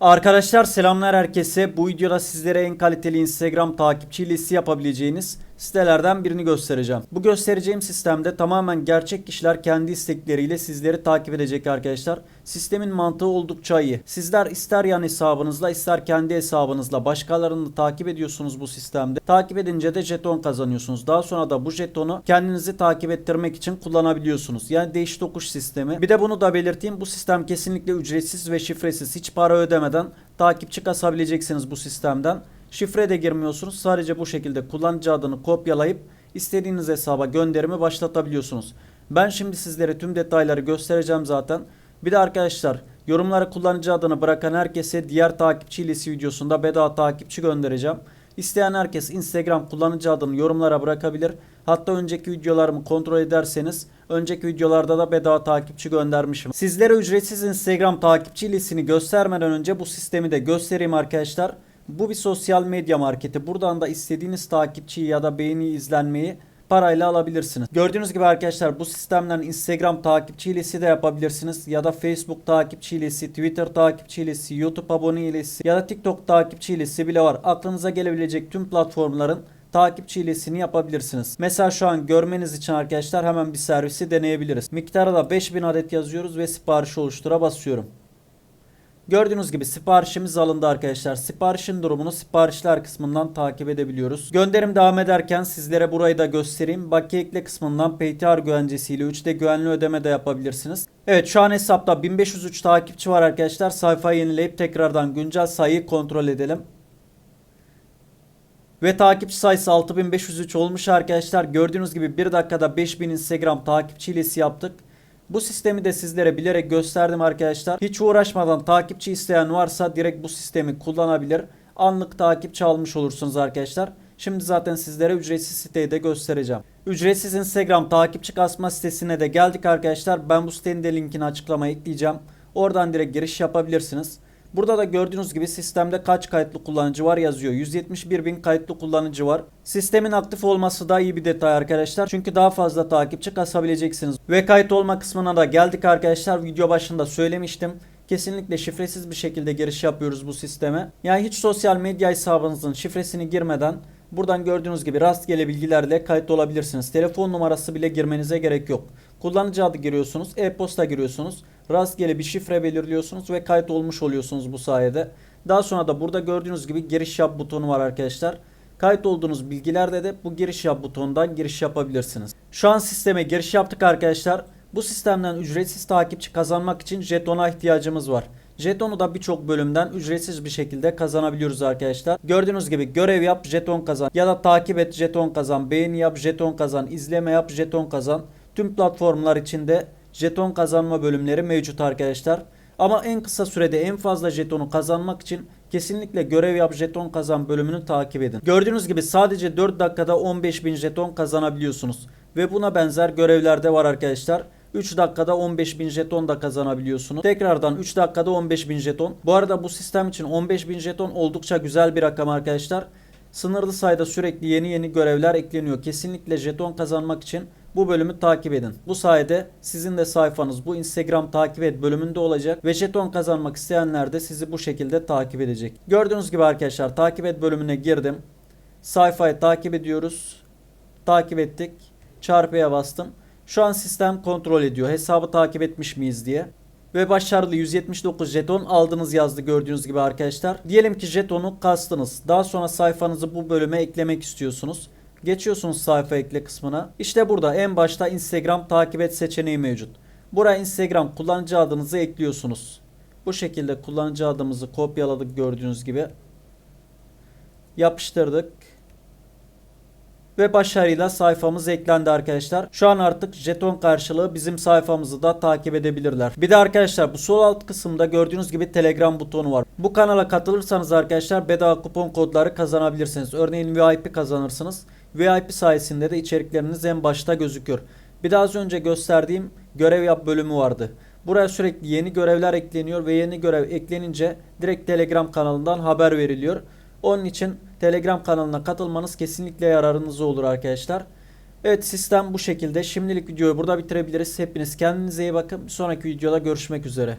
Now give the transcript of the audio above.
Arkadaşlar selamlar herkese. Bu videoda sizlere en kaliteli Instagram takipçi listesi yapabileceğiniz sitelerden birini göstereceğim. Bu göstereceğim sistemde tamamen gerçek kişiler kendi istekleriyle sizleri takip edecek arkadaşlar. Sistemin mantığı oldukça iyi. Sizler ister yan hesabınızla ister kendi hesabınızla başkalarını takip ediyorsunuz bu sistemde. Takip edince de jeton kazanıyorsunuz. Daha sonra da bu jetonu kendinizi takip ettirmek için kullanabiliyorsunuz. Yani değiş tokuş sistemi. Bir de bunu da belirteyim. Bu sistem kesinlikle ücretsiz ve şifresiz. Hiç para ödemeden takipçi kasabileceksiniz bu sistemden. Şifre de girmiyorsunuz. Sadece bu şekilde kullanıcı adını kopyalayıp istediğiniz hesaba gönderimi başlatabiliyorsunuz. Ben şimdi sizlere tüm detayları göstereceğim zaten. Bir de arkadaşlar yorumlara kullanıcı adını bırakan herkese diğer takipçi ilesi videosunda bedava takipçi göndereceğim. İsteyen herkes Instagram kullanıcı adını yorumlara bırakabilir. Hatta önceki videolarımı kontrol ederseniz önceki videolarda da bedava takipçi göndermişim. Sizlere ücretsiz Instagram takipçi ilesini göstermeden önce bu sistemi de göstereyim arkadaşlar. Bu bir sosyal medya marketi. Buradan da istediğiniz takipçiyi ya da beğeni izlenmeyi parayla alabilirsiniz. Gördüğünüz gibi arkadaşlar bu sistemden Instagram takipçi ilesi de yapabilirsiniz. Ya da Facebook takipçi ilesi, Twitter takipçi ilesi, YouTube abone ilesi ya da TikTok takipçi ilesi bile var. Aklınıza gelebilecek tüm platformların takipçi ilesini yapabilirsiniz. Mesela şu an görmeniz için arkadaşlar hemen bir servisi deneyebiliriz. Miktarı da 5000 adet yazıyoruz ve sipariş oluştura basıyorum. Gördüğünüz gibi siparişimiz alındı arkadaşlar. Siparişin durumunu siparişler kısmından takip edebiliyoruz. Gönderim devam ederken sizlere burayı da göstereyim. Bakiye ekle kısmından PTR güvencesiyle 3'te güvenli ödeme de yapabilirsiniz. Evet şu an hesapta 1503 takipçi var arkadaşlar. Sayfayı yenileyip tekrardan güncel sayıyı kontrol edelim. Ve takipçi sayısı 6503 olmuş arkadaşlar. Gördüğünüz gibi 1 dakikada 5000 Instagram takipçi ilesi yaptık. Bu sistemi de sizlere bilerek gösterdim arkadaşlar. Hiç uğraşmadan takipçi isteyen varsa direkt bu sistemi kullanabilir. Anlık takipçi almış olursunuz arkadaşlar. Şimdi zaten sizlere ücretsiz siteyi de göstereceğim. Ücretsiz Instagram takipçi kasma sitesine de geldik arkadaşlar. Ben bu sitenin de linkini açıklamaya ekleyeceğim. Oradan direkt giriş yapabilirsiniz. Burada da gördüğünüz gibi sistemde kaç kayıtlı kullanıcı var yazıyor. 171 bin kayıtlı kullanıcı var. Sistemin aktif olması da iyi bir detay arkadaşlar. Çünkü daha fazla takipçi kasabileceksiniz. Ve kayıt olma kısmına da geldik arkadaşlar. Video başında söylemiştim. Kesinlikle şifresiz bir şekilde giriş yapıyoruz bu sisteme. Yani hiç sosyal medya hesabınızın şifresini girmeden buradan gördüğünüz gibi rastgele bilgilerle kayıt olabilirsiniz. Telefon numarası bile girmenize gerek yok. Kullanıcı adı giriyorsunuz, e-posta giriyorsunuz. Rastgele bir şifre belirliyorsunuz ve kayıt olmuş oluyorsunuz bu sayede. Daha sonra da burada gördüğünüz gibi giriş yap butonu var arkadaşlar. Kayıt olduğunuz bilgilerde de bu giriş yap butonundan giriş yapabilirsiniz. Şu an sisteme giriş yaptık arkadaşlar. Bu sistemden ücretsiz takipçi kazanmak için jetona ihtiyacımız var. Jetonu da birçok bölümden ücretsiz bir şekilde kazanabiliyoruz arkadaşlar. Gördüğünüz gibi görev yap jeton kazan ya da takip et jeton kazan, beğeni yap jeton kazan, izleme yap jeton kazan. Tüm platformlar içinde jeton kazanma bölümleri mevcut arkadaşlar. Ama en kısa sürede en fazla jetonu kazanmak için kesinlikle görev yap jeton kazan bölümünü takip edin. Gördüğünüz gibi sadece 4 dakikada 15.000 jeton kazanabiliyorsunuz. Ve buna benzer görevler de var arkadaşlar. 3 dakikada 15.000 jeton da kazanabiliyorsunuz. Tekrardan 3 dakikada 15.000 jeton. Bu arada bu sistem için 15.000 jeton oldukça güzel bir rakam arkadaşlar. Sınırlı sayıda sürekli yeni yeni görevler ekleniyor. Kesinlikle jeton kazanmak için bu bölümü takip edin. Bu sayede sizin de sayfanız bu Instagram takip et bölümünde olacak ve jeton kazanmak isteyenler de sizi bu şekilde takip edecek. Gördüğünüz gibi arkadaşlar takip et bölümüne girdim. Sayfayı takip ediyoruz. Takip ettik. Çarpıya bastım. Şu an sistem kontrol ediyor. Hesabı takip etmiş miyiz diye. Ve başarılı 179 jeton aldınız yazdı gördüğünüz gibi arkadaşlar. Diyelim ki jetonu kastınız. Daha sonra sayfanızı bu bölüme eklemek istiyorsunuz. Geçiyorsunuz sayfa ekle kısmına. İşte burada en başta Instagram takip et seçeneği mevcut. Buraya Instagram kullanıcı adınızı ekliyorsunuz. Bu şekilde kullanıcı adımızı kopyaladık gördüğünüz gibi. Yapıştırdık. Ve başarıyla sayfamız eklendi arkadaşlar. Şu an artık jeton karşılığı bizim sayfamızı da takip edebilirler. Bir de arkadaşlar bu sol alt kısımda gördüğünüz gibi Telegram butonu var. Bu kanala katılırsanız arkadaşlar bedava kupon kodları kazanabilirsiniz. Örneğin VIP kazanırsınız. VIP sayesinde de içerikleriniz en başta gözüküyor. Bir daha az önce gösterdiğim görev yap bölümü vardı. Buraya sürekli yeni görevler ekleniyor ve yeni görev eklenince direkt Telegram kanalından haber veriliyor. Onun için Telegram kanalına katılmanız kesinlikle yararınıza olur arkadaşlar. Evet sistem bu şekilde. Şimdilik videoyu burada bitirebiliriz. Hepiniz kendinize iyi bakın. Bir sonraki videoda görüşmek üzere.